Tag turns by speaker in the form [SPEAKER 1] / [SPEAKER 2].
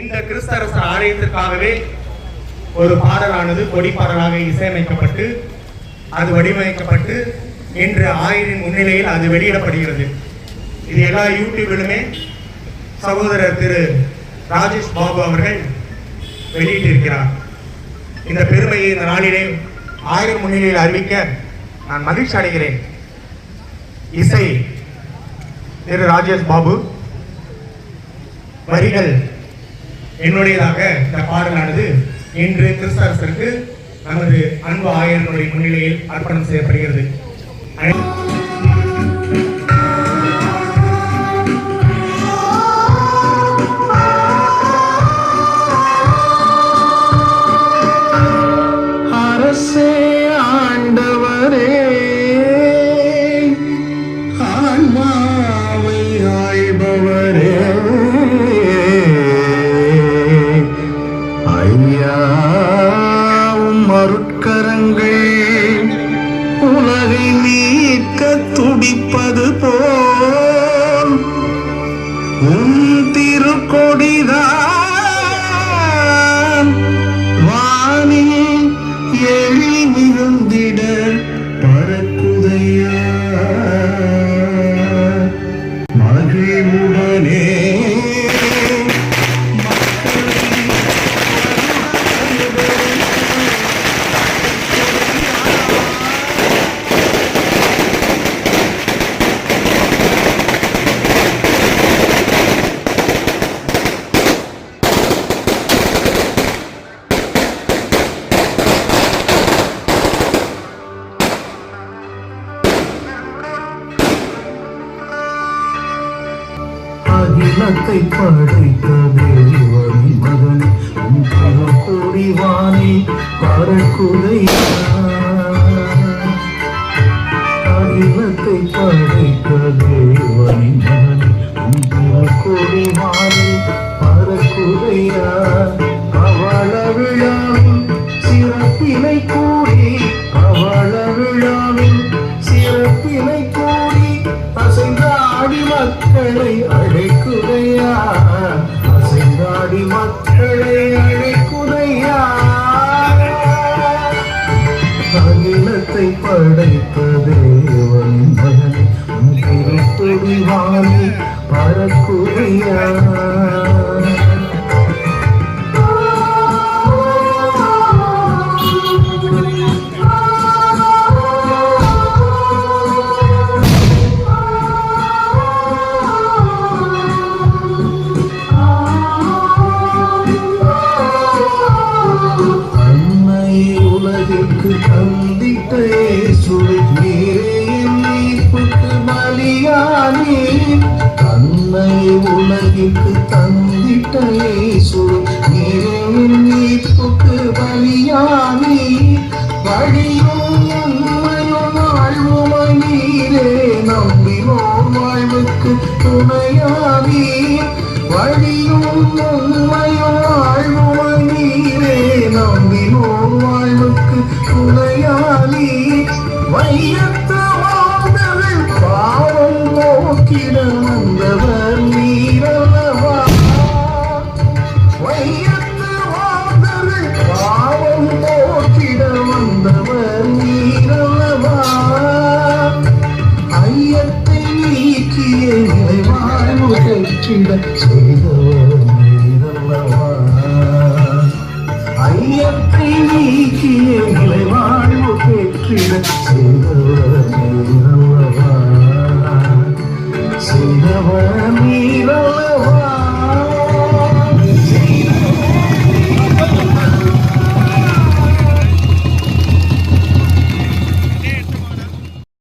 [SPEAKER 1] இந்த கிறிஸ்தரசர் ஆலயத்திற்காகவே ஒரு பாடலானது கொடிப்பாடலாக இசையமைக்கப்பட்டு அது வடிவமைக்கப்பட்டு இன்று ஆயரின் முன்னிலையில் அது வெளியிடப்படுகிறது. இது எல்லா யூடியூபிலுமே சகோதரர் திரு ராஜேஷ் பாபு அவர்கள் வெளியிட்டிருக்கிறார். இந்த பெருமையை இந்த நாளிலே ஆயிரம் முன்னிலையில் அறிவிக்க நான் மகிழ்ச்சி அடைகிறேன். இசை திரு ராஜேஷ் பாபு வரிகள் என்னுடையதாக இந்த பாடலானது இன்று கிறிஸ்தரசருக்கு நமது அன்பு ஆயரனுடைய முன்னிலையில் அர்ப்பணம் செய்யப்படுகிறது.
[SPEAKER 2] துடிப்பது போல் உன் திருக்கொடிதான். விளக்கை படைத்த தேவன் மகன் உன் திருக்கோடி வாணி பறக்குதையா அகிலத்தை படைத்த தேவன் மகன் உன் திருக்கோடி வாணி பறக்குதையா அவள விழாவில் சிறப்பினை கூடி அவள விழாவில் சிறப்பினை கூடி அசைந்தாடி மக்களை அழைக்குதையா அகிலத்தை படைத்த தேவன் மகனே உன் திருப்படி வாணி பலியானி அன்னை உலகிற்கு தந்திட்ட இயேசுவை நீரே என் மீட்புக்கு பலியானி. வழியும் உண்மையும் வாழ்வுமை நீரே நம்பினோர் வாழ்வுக்கு துணையானி. வழியும் உண்மையும் வாழ்வுமை நீரே நம்பினோர் வாழ்